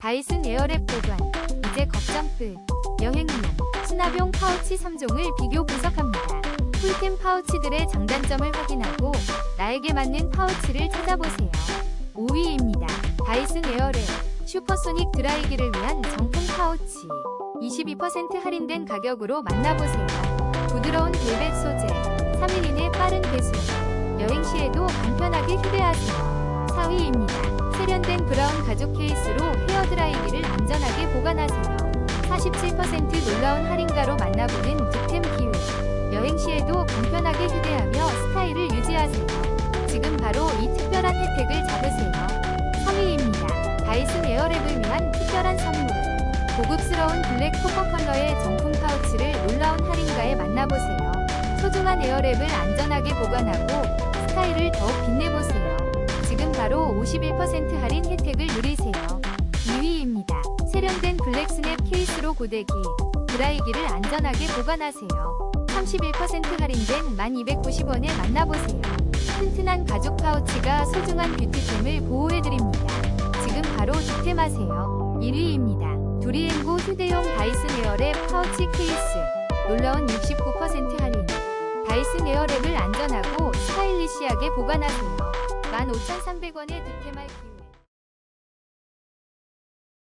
다이슨 에어랩 보관, 이제 끝. 여행용, 수납용 파우치 3종을 비교 분석합니다. 쿨템 파우치들의 장단점을 확인하고 나에게 맞는 파우치를 찾아보세요. 5위입니다. 다이슨 에어랩 슈퍼소닉 드라이기를 위한 정품 파우치 22% 할인된 가격으로 만나보세요. 부드러운 벨벳 소재 3일 이내 빠른 배송 여행 시에도 간편하게 휴대하세요. 4위입니다. 세련된 브라운 가죽 케이스로 헤어드라이기를 안전하게 보관하세요. 47% 놀라운 할인가로 만나보는 득템 기회. 여행 시에도 간편하게 휴대하며 스타일을 유지하세요. 지금 바로 이 특별한 혜택을 잡으세요. 3위입니다. 다이슨 에어랩을 위한 특별한 선물. 고급스러운 블랙 코커 컬러의 정품 파우치를 놀라운 할인가에 만나보세요. 소중한 에어랩을 안전하게 보관하고 스타일을 더욱 빛내보세요. 바로 51% 할인 혜택을 누리세요. 2위입니다. 세련된 블랙 스냅 케이스로 고데기, 드라이기를 안전하게 보관하세요. 31% 할인된 1290원에 만나보세요. 튼튼한 가죽 파우치가 소중한 뷰티템을 보호해드립니다. 지금 바로 득템하세요. 1위입니다. 두리앵고 휴대용 다이슨 에어랩 파우치 케이스. 놀라운 69% 할인. 다이슨 에어랩을 안전하고 스타일리시하게 보관하세요. 15,300원에 득템할 기회.